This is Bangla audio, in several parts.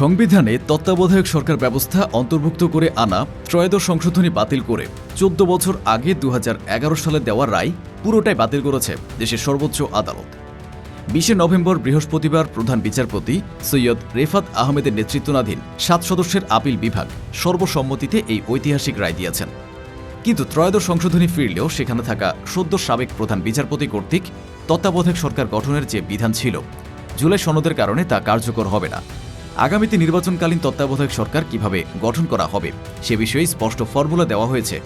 সংবিধানে তত্ত্বাবধায়ক সরকার ব্যবস্থা অন্তর্ভুক্ত করে আনা ত্রয়োদশ সংশোধনী বাতিল করে চোদ্দ বছর আগে দু হাজার এগারো সালে দেওয়া রায় পুরোটাই বাতিল করেছে দেশের সর্বোচ্চ আদালত। বিশে নভেম্বর বৃহস্পতিবার প্রধান বিচারপতি সৈয়দ রেফাত আহমেদের নেতৃত্বাধীন সাত সদস্যের আপিল বিভাগ সর্বসম্মতিতে এই ঐতিহাসিক রায় দিয়েছেন। কিন্তু ত্রয়োদশ সংশোধনী ফিরলেও সেখানে থাকা সদ্য সাবেক প্রধান বিচারপতি কর্তৃক তত্ত্বাবধায়ক সরকার গঠনের যে বিধান ছিল, জুলাই সনদের কারণে তা কার্যকর হবে না। আগামীতে নির্বাচনকালীন তত্ত্বাবধায়ক সরকার কীভাবে গঠন করা হবে, সে বিষয়ে স্পষ্ট ফর্মুলা দেওয়া হয়েছে,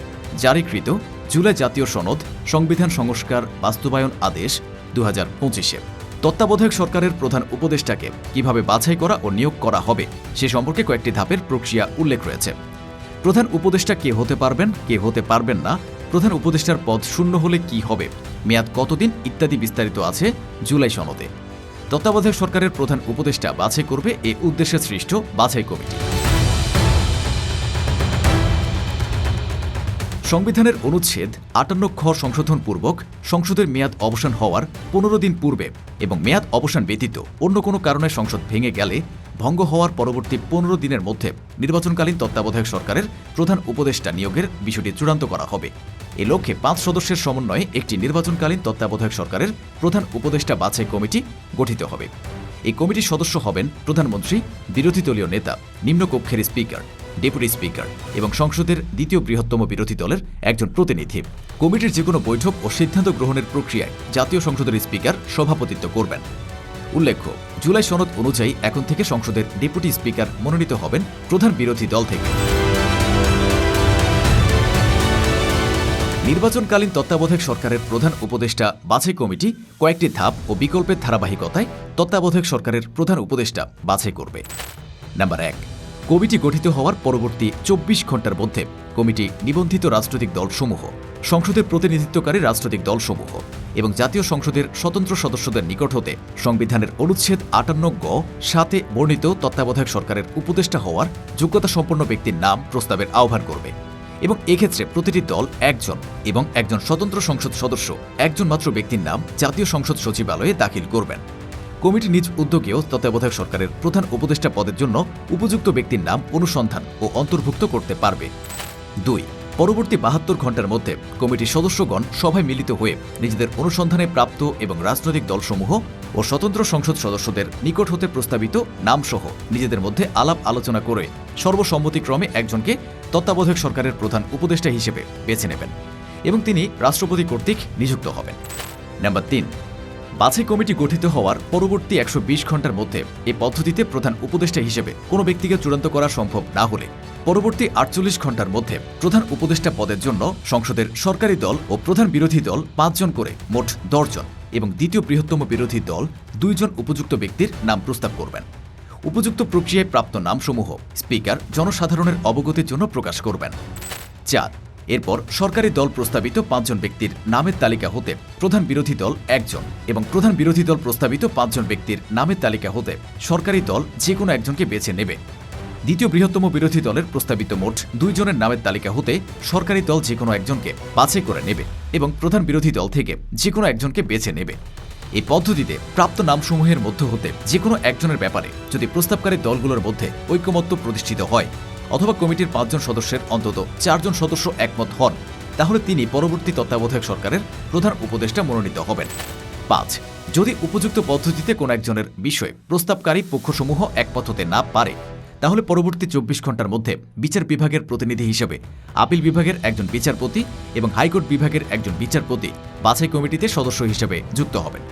জারিকৃত জুলাই জাতীয় সনদ, সংবিধান সংস্কার বাস্তবায়ন আদেশ দু হাজার পঁচিশে। তত্ত্বাবধায়ক সরকারের প্রধান উপদেষ্টাকে কীভাবে বাছাই করা ও নিয়োগ করা হবে, সে সম্পর্কে কয়েকটি ধাপের প্রক্রিয়া উল্লেখ রয়েছে। প্রধান উপদেষ্টা কে হতে পারবেন, কে হতে পারবেন না, প্রধান উপদেষ্টার পদ শূন্য হলে কি হবে, মেয়াদ কতদিন, ইত্যাদি বিস্তারিত আছে জুলাই সনদে। তত্ত্বাবধায়ক সরকারের প্রধান উপদেষ্টা বাছাই করবে এ উদ্দেশ্যে সৃষ্ট বাছাই কমিটি। সংবিধানের অনুচ্ছেদ আটান্ন খ সংশোধন পূর্বক সংসদের মেয়াদ অবসান হওয়ার পনেরো দিন পূর্বে এবং মেয়াদ অবসান ব্যতীত অন্য কোনো কারণে সংসদ ভেঙে গেলে ভঙ্গ হওয়ার পরবর্তী পনেরো দিনের মধ্যে নির্বাচনকালীন তত্ত্বাবধায়ক সরকারের প্রধান উপদেষ্টা নিয়োগের বিষয়টি চূড়ান্ত করা হবে। এ লক্ষ্যে পাঁচ সদস্যের সমন্বয়ে একটি নির্বাচনকালীন তত্ত্বাবধায়ক সরকারের প্রধান উপদেষ্টা বাছাই কমিটি গঠিত হবে। এই কমিটির সদস্য হবেন প্রধানমন্ত্রী, বিরোধী দলীয় নেতা, নিম্নকক্ষের স্পিকার, ডেপুটি স্পিকার এবং সংসদের দ্বিতীয় বৃহত্তম বিরোধী দলের একজন প্রতিনিধি। কমিটির যে কোনো বৈঠক ও সিদ্ধান্ত গ্রহণের প্রক্রিয়ায় জাতীয় সংসদের স্পিকার সভাপতিত্ব করবেন। উল্লেখ্য, জুলাই সনদ অনুযায়ী এখন থেকে সংসদের ডেপুটি স্পিকার মনোনীত হবেন প্রধান বিরোধী দল থেকে। নির্বাচনকালীন তত্ত্বাবধায়ক সরকারের প্রধান উপদেষ্টা বাছাই কমিটি কয়েকটি ধাপ ও বিকল্পের ধারাবাহিকতায় তত্ত্বাবধায়ক সরকারের প্রধান উপদেষ্টা বাছাই করবে। নাম্বার এক, কমিটি গঠিত হওয়ার পরবর্তী চব্বিশ ঘণ্টার মধ্যে কমিটি নিবন্ধিত রাজনৈতিক দলসমূহ, সংসদের প্রতিনিধিত্বকারী রাজনৈতিক দলসমূহ। এবং জাতীয় সংসদের স্বতন্ত্র সদস্যদের নিকট হতে সংবিধানের অনুচ্ছেদ আটান্ন গ সাতে বর্ণিত তত্ত্বাবধায়ক সরকারের উপদেষ্টা হওয়ার যোগ্যতা সম্পন্ন ব্যক্তির নাম প্রস্তাবের আহ্বান করবে। এবং এক্ষেত্রে প্রতিটি দল একজন এবং একজন স্বতন্ত্র সংসদ সদস্য একজন মাত্র ব্যক্তির নাম জাতীয় সংসদ সচিবালয়ে দাখিল করবেন। কমিটি নিজ উদ্যোগেও তত্ত্বাবধায়ক সরকারের প্রধান উপদেষ্টা পদের জন্য উপযুক্ত ব্যক্তির নাম অনুসন্ধান ও অন্তর্ভুক্ত করতে পারবে। দুই পরবর্তী বাহাত্তর ঘণ্টার মধ্যে কমিটির সদস্যগণ সভায় মিলিত হয়ে নিজেদের অনুসন্ধানে প্রাপ্ত এবং রাজনৈতিক দলসমূহ ও স্বতন্ত্র সংসদ সদস্যদের নিকট হতে প্রস্তাবিত নামসহ নিজেদের মধ্যে আলাপ আলোচনা করে সর্বসম্মতিক্রমে একজনকে তত্ত্বাবধায়ক সরকারের প্রধান উপদেষ্টা হিসেবে বেছে নেবেন এবং তিনি রাষ্ট্রপতি কর্তৃক নিযুক্ত হবেন। নাম্বার তিন বাছাই কমিটি গঠিত হওয়ার পরবর্তী একশো ঘণ্টার মধ্যে এ পদ্ধতিতে প্রধান উপদেষ্টা হিসেবে কোনো ব্যক্তিকে চূড়ান্ত করা সম্ভব না হলে পরবর্তী আটচল্লিশ ঘণ্টার মধ্যে প্রধান উপদেষ্টা পদের জন্য সংসদের সরকারি দল ও প্রধান বিরোধী দল পাঁচজন করে মোট দশজন এবং দ্বিতীয় বৃহত্তম বিরোধী দল দুইজন উপযুক্ত ব্যক্তির নাম প্রস্তাব করবেন। উপযুক্ত প্রক্রিয়ায় প্রাপ্ত নামসমূহ স্পিকার জনসাধারণের অবগতির জন্য প্রকাশ করবেন। চার এরপর সরকারি দল প্রস্তাবিত পাঁচজন ব্যক্তির নামের তালিকা হতে প্রধান বিরোধী দল একজন এবং প্রধান বিরোধী দল প্রস্তাবিত পাঁচজন ব্যক্তির নামের তালিকা হতে সরকারি দল যে কোনো একজনকে বেছে নেবে। দ্বিতীয় বৃহত্তম বিরোধী দলের প্রস্তাবিত মোট দুইজনের নামের তালিকা হতে সরকারি দল যে কোনো একজনকে বাছাই করে নেবে এবং প্রধান বিরোধী দল থেকে যে কোনো একজনকে বেছে নেবে। এই পদ্ধতিতে প্রাপ্ত নামসমূহের মধ্য হতে যে কোনো একজনের ব্যাপারে যদি প্রস্তাবকারী দলগুলোর মধ্যে ঐক্যমত্য প্রতিষ্ঠিত হয় অথবা কমিটির পাঁচজন সদস্যের অন্তত চারজন সদস্য একমত হন, তাহলে তিনি পরবর্তী তত্ত্বাবধায়ক সরকারের প্রধান উপদেষ্টা মনোনীত হবেন। পাঁচ, যদি উপযুক্ত পদ্ধতিতে কোনো একজনের বিষয়ে প্রস্তাবকারী পক্ষসমূহ একমত হতে না পারে, তাহলে পরবর্তী চব্বিশ ঘণ্টার মধ্যে বিচার বিভাগের প্রতিনিধি হিসেবে আপিল বিভাগের একজন বিচারপতি এবং হাইকোর্ট বিভাগের একজন বিচারপতি বাছাই কমিটিতে সদস্য হিসেবে যুক্ত হবেন।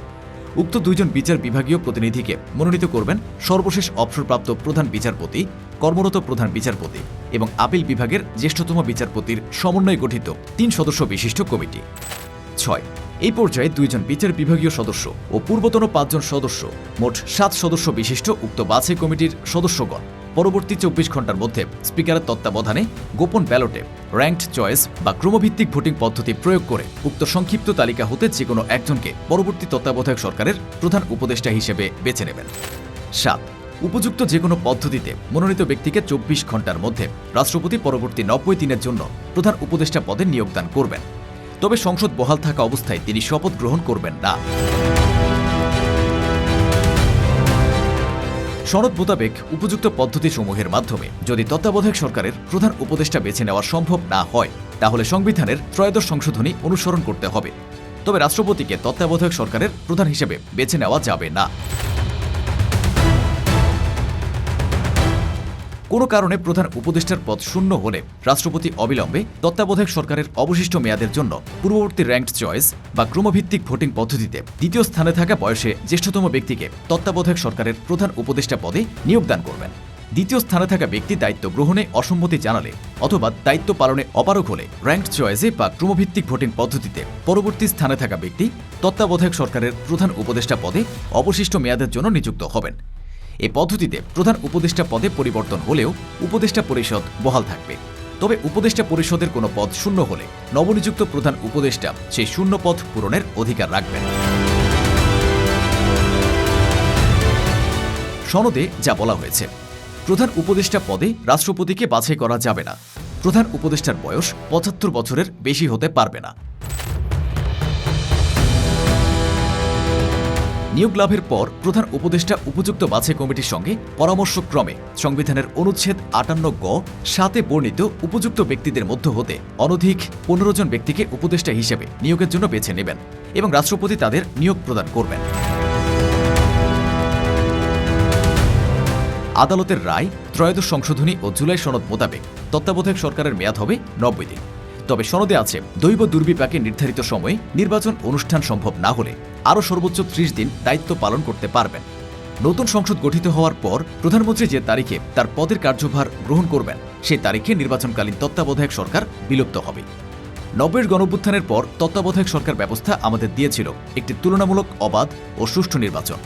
উক্ত দুইজন বিচার বিভাগীয় প্রতিনিধিকে মনোনীত করবেন সর্বশেষ অবসরপ্রাপ্ত প্রধান বিচারপতি কর্মরত প্রধান বিচারপতি এবং আপিল বিভাগের জ্যেষ্ঠতম বিচারপতির সমন্বয়ে গঠিত তিন সদস্য বিশিষ্ট কমিটি। ছয়, এই পর্যায়ে দুইজন বিচার বিভাগীয় সদস্য ও পূর্বতন পাঁচজন সদস্য, মোট সাত সদস্য বিশিষ্ট উক্ত বাছাই কমিটির সদস্যগণ। পরবর্তী চব্বিশ ঘণ্টার মধ্যে স্পিকারের তত্ত্বাবধানে গোপন ব্যালটে র্যাঙ্কড চয়েস বা ক্রমভিত্তিক ভোটিং পদ্ধতি প্রয়োগ করে উক্ত সংক্ষিপ্ত তালিকা হতে যে কোনো একজনকে পরবর্তী তত্ত্বাবধায়ক সরকারের প্রধান উপদেষ্টা হিসেবে বেছে নেবেন। সাত উপযুক্ত যে কোনো পদ্ধতিতে মনোনীত ব্যক্তিকে চব্বিশ ঘণ্টার মধ্যে রাষ্ট্রপতি পরবর্তী নব্বই দিনের জন্য প্রধান উপদেষ্টা পদে নিয়োগদান করবেন। তবে সংসদ বহাল থাকা অবস্থায় তিনি শপথ গ্রহণ করবেন না। সনদ মোতাবেক উপযুক্ত পদ্ধতিসমূহের মাধ্যমে যদি তত্ত্বাবধায়ক সরকারের প্রধান উপদেষ্টা বেছে নেওয়া সম্ভব না হয়, তাহলে সংবিধানের ত্রয়োদশ সংশোধনী অনুসরণ করতে হবে। তবে রাষ্ট্রপতিকে তত্ত্বাবধায়ক সরকারের প্রধান হিসেবে বেছে নেওয়া যাবে না। কোনো কারণে প্রধান উপদেষ্টার পদ শূন্য হলে রাষ্ট্রপতি অবিলম্বে তত্ত্বাবধায়ক সরকারের অবশিষ্ট মেয়াদের জন্য পূর্ববর্তী র্যাঙ্কড চয়েস বা ক্রমভিত্তিক ভোটিং পদ্ধতিতে দ্বিতীয় স্থানে থাকা বয়সে জ্যেষ্ঠতম ব্যক্তিকে তত্ত্বাবধায়ক সরকারের প্রধান উপদেষ্টা পদে নিয়োগদান করবেন। দ্বিতীয় স্থানে থাকা ব্যক্তি দায়িত্ব গ্রহণে অসম্মতি জানালে অথবা দায়িত্ব পালনে অপারগ হলে র্যাঙ্কড চয়েসে বা ক্রমভিত্তিক ভোটিং পদ্ধতিতে পরবর্তী স্থানে থাকা ব্যক্তি তত্ত্বাবধায়ক সরকারের প্রধান উপদেষ্টা পদে অবশিষ্ট মেয়াদের জন্য নিযুক্ত হবেন। এই পদ্ধতিতে প্রধান উপদেষ্টা পদে পরিবর্তন হলেও উপদেষ্টা পরিষদ বহাল থাকবে। তবে উপদেষ্টা পরিষদের কোনো পদ শূন্য হলে নবনিযুক্ত প্রধান উপদেষ্টা সেই শূন্য পদ পূরণের অধিকার রাখবেন। সনদে যা বলা হয়েছে, প্রধান উপদেষ্টা পদে রাষ্ট্রপতিকে বাছাই করা যাবে না। প্রধান উপদেষ্টার বয়স পঁচাত্তর বছরের বেশি হতে পারবে না। নিয়োগ লাভের পর প্রধান উপদেষ্টা উপযুক্ত বাছাই কমিটির সঙ্গে পরামর্শক্রমে সংবিধানের অনুচ্ছেদ আটান্ন গ সাতে বর্ণিত উপযুক্ত ব্যক্তিদের মধ্য হতে অনধিক পনেরো জন ব্যক্তিকে উপদেষ্টা হিসেবে নিয়োগের জন্য বেছে নেবেন এবং রাষ্ট্রপতি তাদের নিয়োগ প্রদান করবেন। আদালতের রায় ত্রয়োদশ সংশোধনী ও জুলাই সনদ মোতাবেক তত্ত্বাবধায়ক সরকারের মেয়াদ হবে নব্বই দিন। তবে সনদে আছে, দৈব দুর্বিপাকে নির্ধারিত সময়ে নির্বাচন অনুষ্ঠান সম্ভব না হলে আরও সর্বোচ্চ ত্রিশ দিন দায়িত্ব পালন করতে পারবেন। নতুন সংসদ গঠিত হওয়ার পর প্রধানমন্ত্রী যে তারিখে তার পদের কার্যভার গ্রহণ করবেন সেই তারিখে নির্বাচনকালীন তত্ত্বাবধায়ক সরকার বিলুপ্ত হবে। নব্বইয়ের গণঅভ্যুত্থানের পর তত্ত্বাবধায়ক সরকার ব্যবস্থা আমাদের দিয়েছিল একটি তুলনামূলক অবাধ ও সুষ্ঠু নির্বাচন।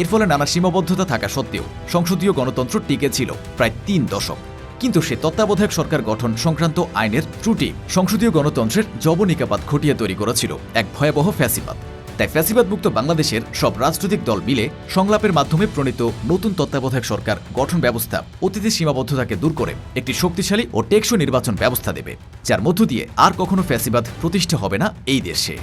এর ফলে নানা সীমাবদ্ধতা থাকা সত্ত্বেও সংসদীয় গণতন্ত্র টিকে ছিল প্রায় তিন দশক। কিন্তু সে তত্ত্বাবধায়ক সরকার গঠন সংক্রান্ত আইনের ত্রুটি সংসদীয় গণতন্ত্রের জবনিকাপাত ঘটিয়ে তৈরি করেছিল এক ভয়াবহ ফ্যাসিবাদ। তাই ফ্যাসিবাদমুক্ত বাংলাদেশের সব রাজনৈতিক দল মিলে সংলাপের মাধ্যমে প্রণীত নতুন তত্ত্বাবধায়ক সরকার গঠন ব্যবস্থা অতীতের সীমাবদ্ধতাকে দূর করে একটি শক্তিশালী ও টেকসই নির্বাচন ব্যবস্থা দেবে, যার মধ্য দিয়ে আর কখনো ফ্যাসিবাদ প্রতিষ্ঠা হবে না এই দেশে।